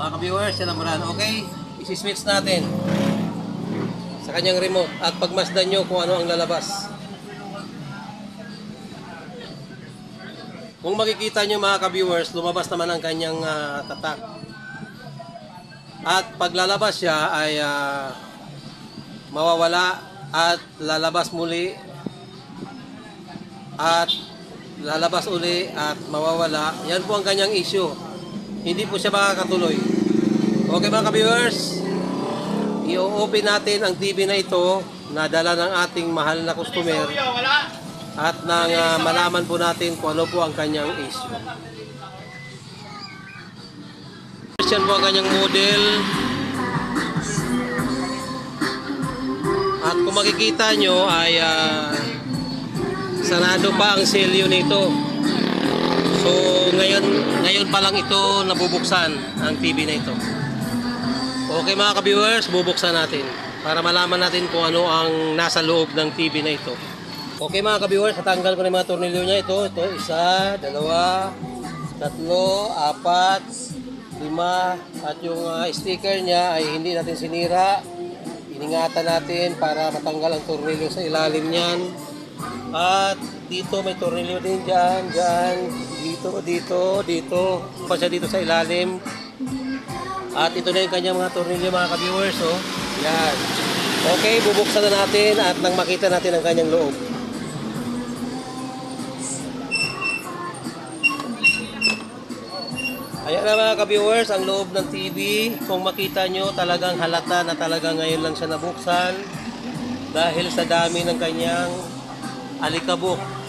Mga ka-viewers, yan ang Murano. Okay, isi-switch natin sa kanyang remote at pagmasdan nyo kung ano ang lalabas. Kung makikita nyo mga ka-viewers, lumabas naman ang kanyang ah, tatak. At paglalabas siya ay ah, mawawala at lalabas muli at lalabas uli at mawawala. Yan po ang kanyang issue. Hindi po siya makakatuloy. Okay mga ka-viewers, i-open natin ang TV na ito na dala ng ating mahal na customer at nang ah, malaman po natin kung ano po ang kanyang issue. Yan po ang kanyang model. At kung makikita nyo ay ah, sarado pa ang selyo nito. So ngayon, ngayon pa lang ito nabubuksan ang TV na ito. Okay mga ka-viewers, bubuksan natin para malaman natin kung ano ang nasa loob ng TV na ito. Okay mga ka-viewers, tatanggal ko na yung mga tornilyo niya. Ito, ito, isa, dalawa, tatlo, apat, lima, at yung ah, sticker niya ay hindi natin sinira. Iningatan natin para matanggal ang tornilyo sa ilalim niyan. At dito may tornilyo din dyan, dyan, dito, dito, dito. Pa siya dito sa ilalim. At ito na yung kanyang mga tornilyo mga ka-viewers. Oh. Yan. Okay, bubuksan na natin at nang makita natin ang kanyang loob. Ayan na mga ka-viewers, ang loob ng TV. Kung makita nyo, talagang halata na talaga ngayon lang siya nabuksan dahil sa dami ng kanyang alikabok.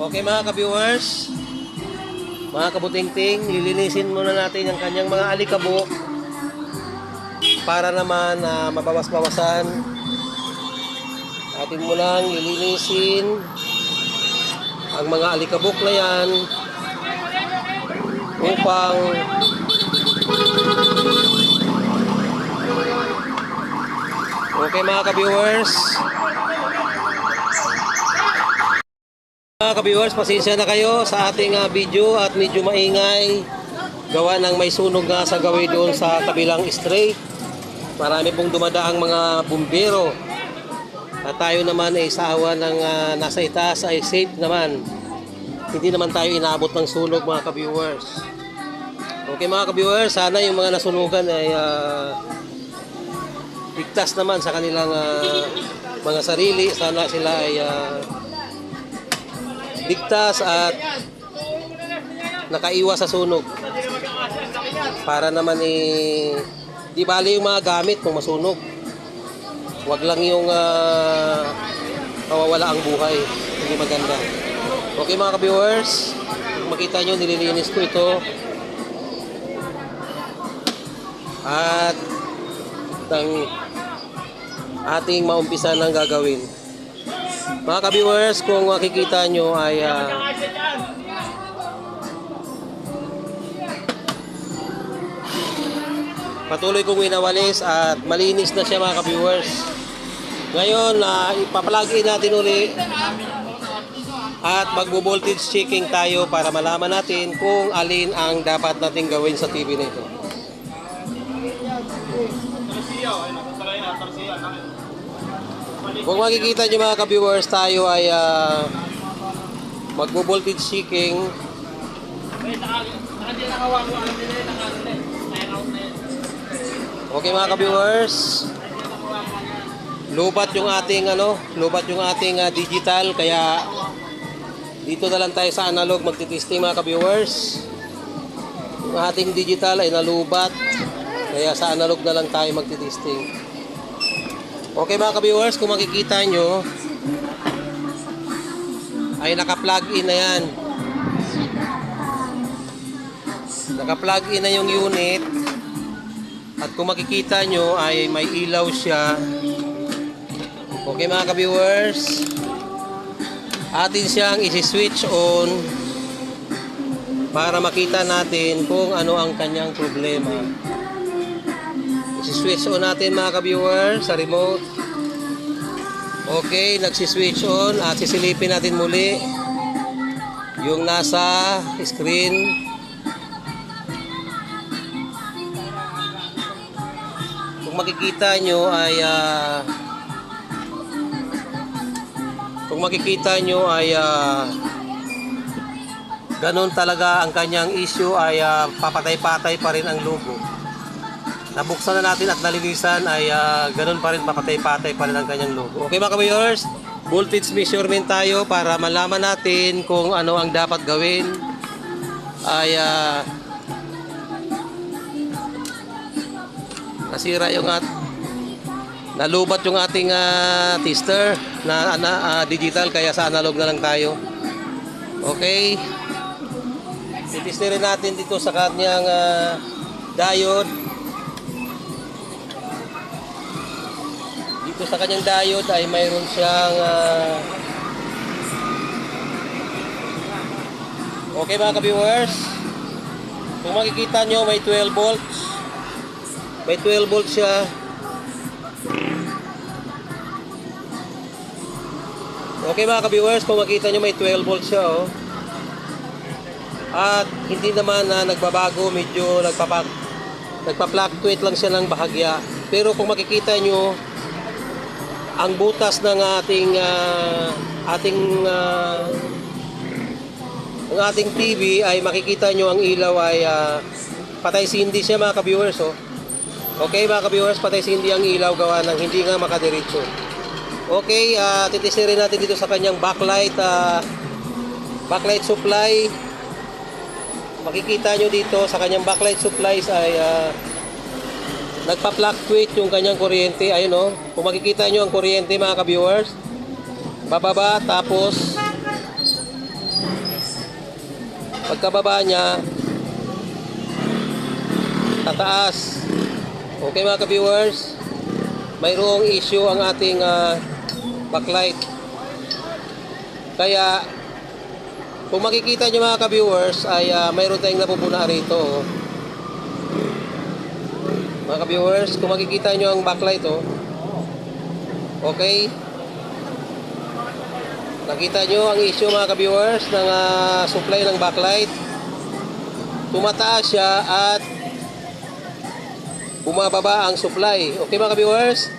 Okay mga ka-viewers, mga kabutingting, lilinisin muna natin ang kanyang mga alikabok para naman na mabawas-bawasan. Atin mo lang lilinisin ang mga alikabok na yan upang Okay mga ka-viewers Mga ka-viewers, pasensya na kayo sa ating ah, video at medyo maingay. Gawa ng may sunog nga sa gawin doon sa kabilang straight. Marami pong dumadaang mga bumbero. At tayo naman ay sa awa ng ah, nasa itaas ay safe naman. Hindi naman tayo inaabot ng sunog mga ka-viewers. Okay mga ka-viewers sana yung mga nasunugan ay ah, ligtas naman sa kanilang ah, mga sarili. Sana sila ay ah, ligtas at nakaiwas sa sunog. Para naman eh di bali yung mga gamit kung masunog. Wag lang yung ah, mawawala ang buhay. Hindi maganda. Okay mga ka-viewers makita nyo nililinis ko ito. At ng ating maumpisa ng gagawin mga ka-viewers kung makikita nyo ay ah, patuloy kong winawalis at malinis na siya mga ka-viewers. Ngayon, na ipa-plug in natin uli at magbo-voltage checking tayo para malaman natin kung alin ang dapat nating gawin sa TV na ito. Kung makikita nyo mga ka-viewers, tayo ay ah, magbo-voltage checking Okay mga ka-viewers. Lubat yung ating ano, lubat yung ating ah, digital kaya dito na lang tayo sa analog magtitesting mga ka-viewers. Yung ating digital ay nalubat kaya sa analog na lang tayo magtitesting. Okay mga ka-viewers, kung makikita nyo ay naka-plug in na yan. Naka-plug in na yung unit. At kung makikita nyo ay may ilaw siya. Okay mga ka-viewers. Atin siyang isi-switch on para makita natin kung ano ang kanyang problema. Isi-switch on natin mga ka-viewers sa remote. Okay, nagsi-switch on at sisilipin natin muli yung nasa screen makikita nyo ay ah, kung makikita nyo ay ah, ganun talaga ang kanyang issue ay ah, papatay-patay pa rin ang logo. Nabuksan na natin at nalinisan ay ah, ganun pa rin papatay-patay pa rin ang kanyang logo. Okay mga kabayors, voltage measurement tayo para malaman natin kung ano ang dapat gawin ay ah, nasira yung at nalubat yung ating ah, tester na ana, ah, digital kaya sa analog na lang tayo. Okay. Titisterin natin dito sa kanyang ah, diode. Dito sa kanyang diode ay mayroon siyang ah, Okay mga ka-viewers. Kung makikita nyo may 12 volts. May 12 volts siya. Okay mga ka-viewers, kung makita nyo may 12 volts siya oh. At hindi naman na nagbabago, medyo nagpapak nagpa-fluctuate lang siya ng bahagya. Pero kung makikita nyo, ang butas ng ating ah, ating ah, ang ating TV ay makikita nyo ang ilaw ay ah, patay sindi siya mga ka-viewers oh. Okay mga ka-viewers, patay sindi ang ilaw gawa ng hindi nga makadiretso. Okay, uh, titisirin natin dito sa kanyang backlight ah, backlight supply. Makikita nyo dito sa kanyang backlight supplies ay ah, nagpa-fluctuate yung kanyang kuryente. Ayun oh. Kung makikita nyo ang kuryente mga ka-viewers, bababa tapos pagkababa niya tataas. Okay mga ka-viewers, mayroong issue ang ating ah, backlight. Kaya kung makikita nyo mga ka-viewers ay ah, mayroon tayong napupuna rito. oh. Mga ka-viewers, kung makikita nyo ang backlight oh. Okay? Nakita nyo ang issue mga ka-viewers ng ah, supply ng backlight. Tumataas siya at bumababa ang supply. Okay mga ka-viewers?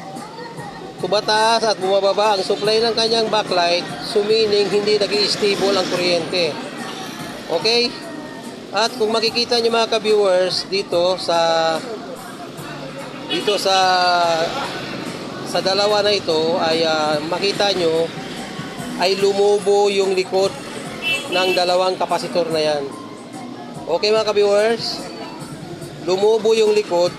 Tumataas at bumababa ang supply ng kanyang backlight, so meaning hindi nag stable ang kuryente. Okay? At kung makikita nyo mga ka-viewers dito sa dito sa sa dalawa na ito ay ah, makita nyo ay lumubo yung likod ng dalawang kapasitor na yan. Okay mga ka-viewers? Lumubo yung likod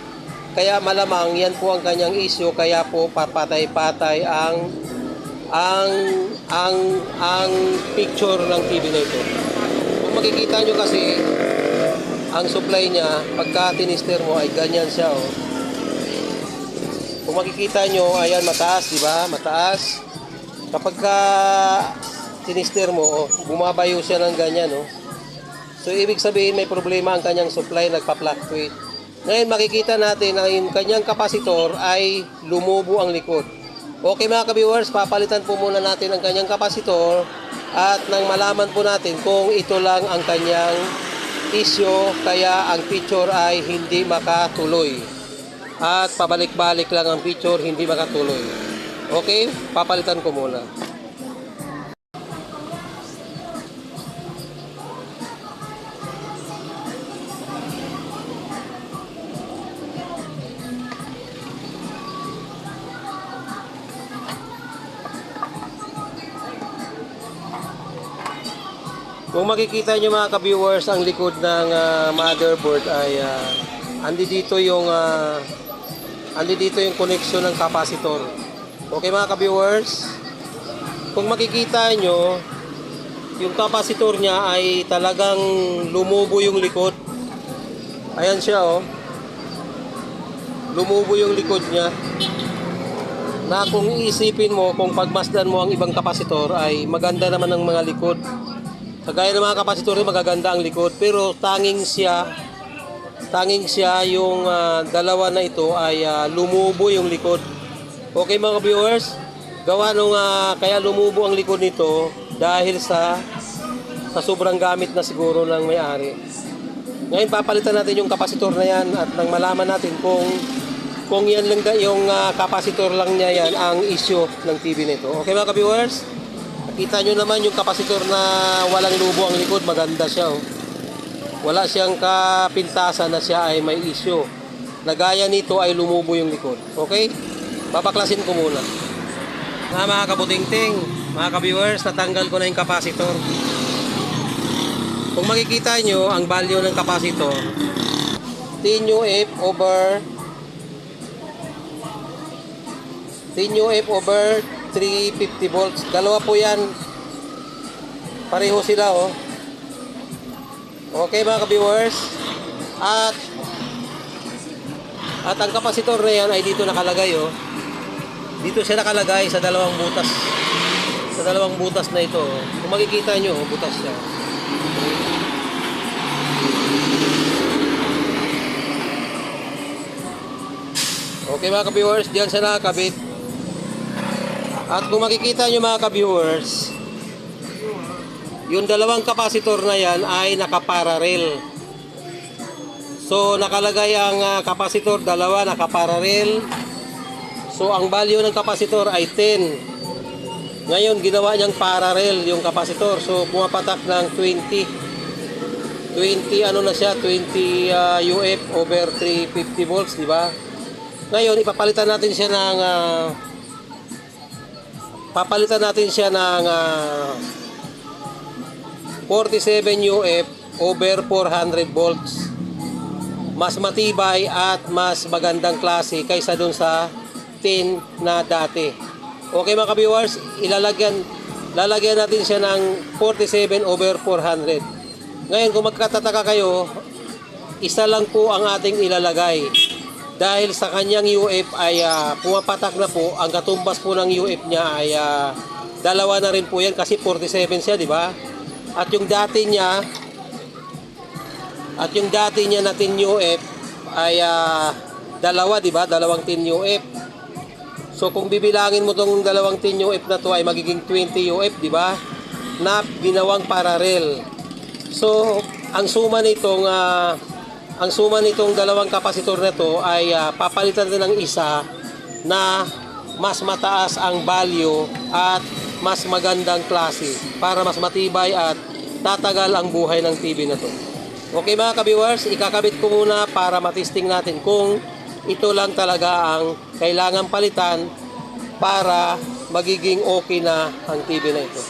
kaya malamang yan po ang kanyang issue kaya po papatay-patay ang ang ang ang picture ng TV na ito. Kung makikita nyo kasi ang supply niya pagka tinister mo ay ganyan siya oh. Kung makikita nyo ayan mataas di ba? Mataas. Kapag ka tinister mo oh, bumabayo siya ng ganyan oh. So ibig sabihin may problema ang kanyang supply nagpa-fluctuate. Ngayon makikita natin na yung kanyang kapasitor ay lumubo ang likod. Okay mga ka-viewers, papalitan po muna natin ang kanyang kapasitor at nang malaman po natin kung ito lang ang kanyang issue kaya ang picture ay hindi makatuloy. At pabalik-balik lang ang picture, hindi makatuloy. Okay, papalitan ko muna. Kung makikita nyo mga ka-viewers ang likod ng ah, motherboard ay ah, andi dito yung ah, andi dito yung connection ng capacitor. Okay mga ka-viewers? Kung makikita nyo yung capacitor niya ay talagang lumubo yung likod. Ayan siya oh. Lumubo yung likod niya. Na kung iisipin mo, kung pagmasdan mo ang ibang kapasitor ay maganda naman ang mga likod. Kagaya ng mga kapasitor magaganda ang likod pero tanging siya tanging siya yung ah, dalawa na ito ay ah, lumubo yung likod. Okay mga viewers, gawa nung ah, kaya lumubo ang likod nito dahil sa sa sobrang gamit na siguro ng may-ari. Ngayon papalitan natin yung kapasitor na yan at nang malaman natin kung kung yan lang da, yung ah, capacitor lang niya yan ang issue ng TV nito. Okay mga ka-viewers? Kita nyo naman yung capacitor na walang lubo ang likod, maganda siya oh. Wala siyang kapintasan na siya ay may issue. Nagaya nito ay lumubo yung likod. Okay? Babaklasin ko muna. Nga mga kabutingting, mga ka-viewers, natanggal ko na yung capacitor. Kung makikita nyo, ang value ng capacitor, 10 UF over 10 UF over 350 volts. Dalawa po yan. Pareho sila oh. Okay mga ka-viewers. At at ang kapasitor na yan ay dito nakalagay oh. Dito siya nakalagay sa dalawang butas. Sa dalawang butas na ito. oh. Kung makikita nyo, oh, butas siya. Okay mga ka-viewers, diyan siya nakakabit. At kung makikita nyo mga ka-viewers, yung dalawang kapasitor na yan ay nakapararel. So nakalagay ang ah, kapasitor, dalawa nakapararel. So ang value ng kapasitor ay 10. Ngayon ginawa niyang parallel yung kapasitor. So pumapatak ng 20. 20 ano na siya, 20 ah, UF over 350 volts, di ba? Ngayon ipapalitan natin siya ng ah, papalitan natin siya ng ah, 47 UF over 400 volts. Mas matibay at mas magandang klase kaysa dun sa 10 na dati. Okay mga ka-viewers, ilalagyan lalagyan natin siya ng 47 over 400. Ngayon kung magkatataka kayo, isa lang po ang ating ilalagay. Dahil sa kanyang UF ay ah, pumapatak na po, ang katumbas po ng UF niya ay ah, dalawa na rin po yan kasi 47 siya, di ba? At yung dati niya at yung dati niya na 10 UF ay ah, dalawa, di ba? Dalawang 10 UF. So kung bibilangin mo tong dalawang 10 UF na to ay magiging 20 UF, di ba? Na ginawang parallel. So ang suma nitong ah, ang suma nitong dalawang kapasitor na to ay ah, papalitan din ng isa na mas mataas ang value at mas magandang klase para mas matibay at tatagal ang buhay ng TV na to. Okay mga ka-viewers, ikakabit ko muna para matisting natin kung ito lang talaga ang kailangan palitan para magiging okay na ang TV na ito.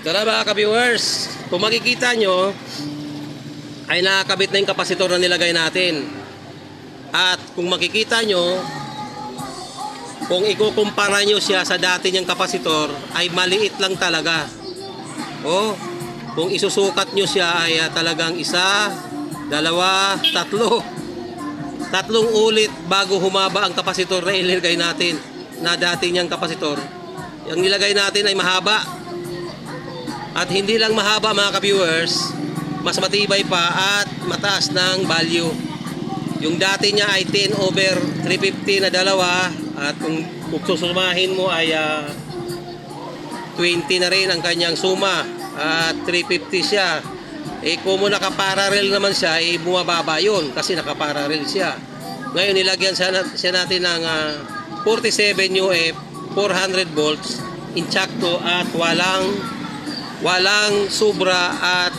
Ito na mga ka-viewers, kung makikita nyo, ay nakakabit na yung kapasitor na nilagay natin. At kung makikita nyo, kung ikukumpara nyo siya sa dati niyang kapasitor, ay maliit lang talaga. O, kung isusukat nyo siya ay ah, talagang isa, dalawa, tatlo. Tatlong ulit bago humaba ang kapasitor na ilagay natin na dati niyang kapasitor. Yung nilagay natin ay mahaba. At hindi lang mahaba mga ka-viewers, mas matibay pa at mataas ng value. Yung dati niya ay 10 over 350 na dalawa at kung, susumahin mo ay ah, 20 na rin ang kanyang suma at 350 siya. Eh kung mo nakaparallel naman siya, eh bumababa yun kasi nakaparallel siya. Ngayon nilagyan siya, nat- siya natin ng ah, 47 UF, 400 volts, inchakto at walang walang sobra at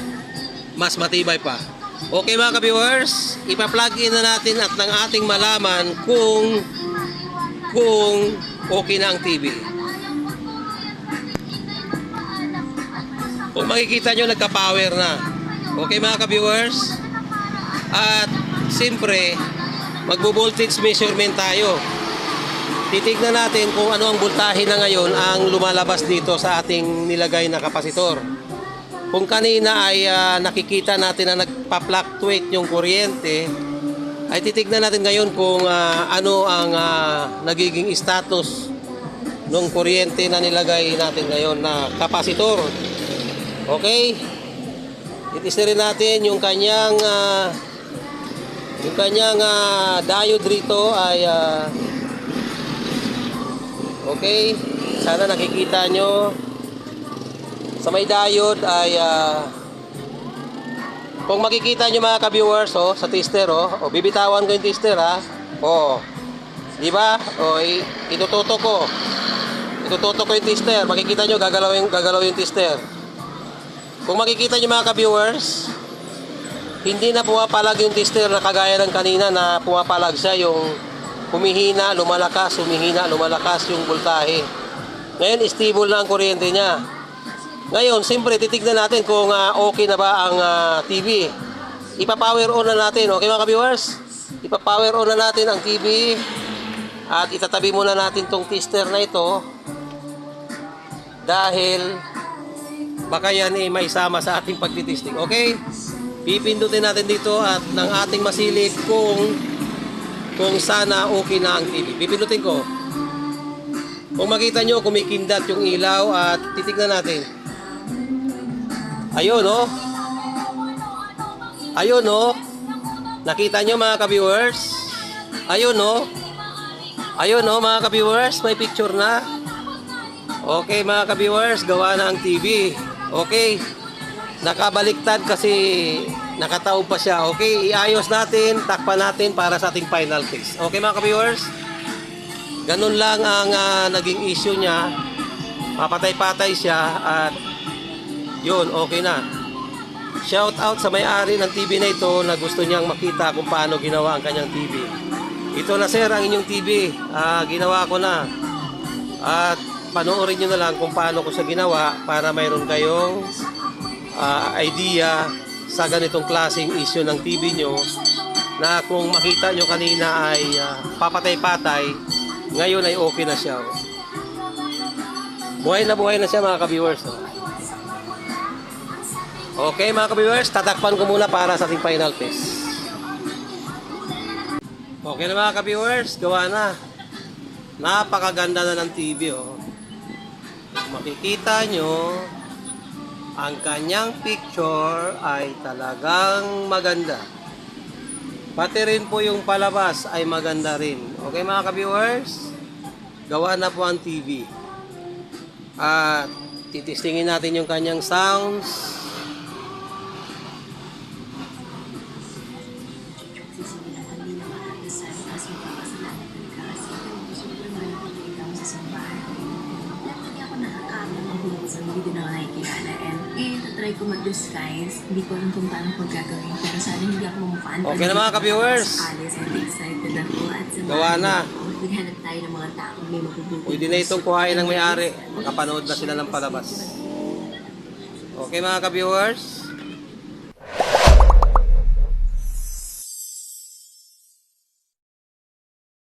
mas matibay pa. Okay mga ka-viewers, ipa-plug in na natin at ng ating malaman kung kung okay na ang TV. Kung makikita nyo, nagka-power na. Okay mga ka-viewers? At siyempre, magbo-voltage measurement tayo. Titignan natin kung ano ang voltahe na ngayon ang lumalabas dito sa ating nilagay na kapasitor. Kung kanina ay ah, nakikita natin na nagpa-fluctuate yung kuryente, ay titignan natin ngayon kung ah, ano ang ah, nagiging status ng kuryente na nilagay natin ngayon na kapasitor. Okay? Itisa rin natin yung kanyang ah, yung kanyang ah, diode rito ay ah, Okay? Sana nakikita nyo sa may diode ay ah, Kung makikita nyo mga ka-viewers, oh, sa tester, oh, oh, bibitawan ko yung tester, ha. Oh, di ba? Oh, itututo ko. Itututo ko yung tester. Makikita nyo, gagalaw yung, gagalaw yung tester. Kung makikita nyo mga ka-viewers, hindi na pumapalag yung tester na kagaya ng kanina na pumapalag siya yung humihina, lumalakas, humihina, lumalakas yung voltahe. Ngayon, stable na ang kuryente niya. Ngayon, siyempre, titignan natin kung ah, okay na ba ang ah, TV. Ipa-power on na natin, okay mga ka-viewers? Ipa-power on na natin ang TV at itatabi muna natin tong tester na ito dahil baka yan eh may sama sa ating pagtitisting. Okay? Pipindutin natin dito at ng ating masilip kung kung sana okay na ang TV. Pipindutin ko. Kung makita nyo, kumikindat yung ilaw at titignan natin. Ayun, oh. Ayun, oh. Nakita nyo mga ka-viewers? Ayun, oh. Ayun, oh, mga ka-viewers. May picture na. Okay, mga ka-viewers. Gawa na ang TV. Okay. Nakabaliktad kasi nakataob pa siya. Okay, iayos natin, takpan natin para sa ating final test. Okay, mga ka-viewers? Ganun lang ang ah, naging issue niya. Papatay-patay siya at yun, okay na. Shout out sa may-ari ng TV na ito na gusto niyang makita kung paano ginawa ang kanyang TV. Ito na sir ang inyong TV. Ah, ginawa ko na. At panoorin nyo na lang kung paano ko siya ginawa para mayroon kayong ah, idea sa ganitong klaseng issue ng TV nyo na kung makita nyo kanina ay ah, papatay-patay, ngayon ay okay na siya. Buhay na buhay na siya mga ka-viewers. oh. Okay mga ka-viewers, tatakpan ko muna para sa ating final test. Okay na mga ka-viewers, gawa na. Napakaganda na ng TV oh. Makikita nyo, ang kanyang picture ay talagang maganda. Pati rin po yung palabas ay maganda rin. Okay mga ka-viewers? Gawa na po ang TV. At titistingin natin yung kanyang sounds. Hindi na ako nakikilala and eh, try ko mag-disguise. Hindi ko alam kung paano ko gagawin. Pero sana hindi ako mamukhaan. Okay na mga ka-viewers. Alice, and excited ako. At sa Gawa na. Maghanap tayo ng mga taong may mabubuti. Pwede na itong kuhain ng may-ari. Makapanood na sila ng palabas. Okay mga ka-viewers?